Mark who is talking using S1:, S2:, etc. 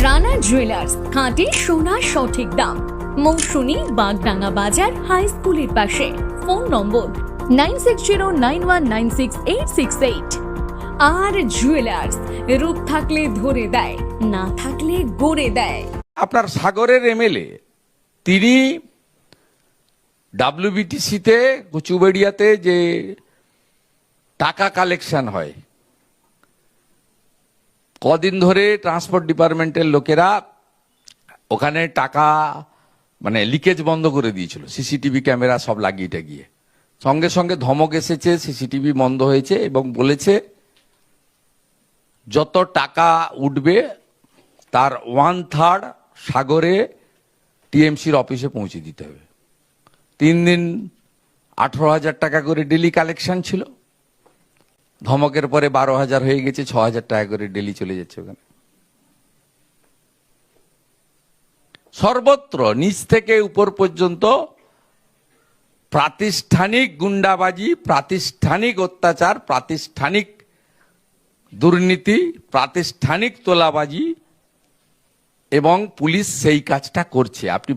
S1: Rana jewellers খাঁটি সোনা সঠিক দাম। মৌসুমী বাগডাঙ্গা বাজার হাই স্কুলের পাশে। Phone number nine six zero nine one nine six eight six eight. আর জুয়েলার্স রূপ থাকলে ধরে দেয়, না থাকলে গড়ে দেয়।
S2: আপনার সাগরের এমএলএ তিনি ডাব্লিউবিটিসিতে কচুবেড়িয়াতে যে টাকা কালেকশন হয় কদিন ধরে ট্রান্সপোর্ট ডিপার্টমেন্টের লোকেরা ওখানে টাকা মানে লিকেজ বন্ধ করে দিয়েছিল। সিসিটিভি ক্যামেরা সব লাগিয়ে গিয়ে সঙ্গে সঙ্গে ধমক এসেছে, সিসিটিভি বন্ধ হয়েছে এবং বলেছে, যত টাকা উঠবে, তার ওয়ান থার্ড সাগরে টিএমসির অফিসে পৌঁছে দিতে হবে। তিন দিন আঠারো হাজার টাকা করে ডেলি কালেকশন ছিল। ধমকের পরে বারো হাজার হয়ে গেছে, ছ হাজার টাকা করে ডেলি চলে যাচ্ছে ওখানে। সর্বত্র, নিচ থেকে উপর পর্যন্ত প্রাতিষ্ঠানিক গুন্ডাবাজি, প্রাতিষ্ঠানিক অত্যাচার, প্রাতিষ্ঠানিক দুর্নীতি, প্রাতিষ্ঠানিক তোলাবাজি এবং পুলিশ সেই কাজটা করছে। আপনি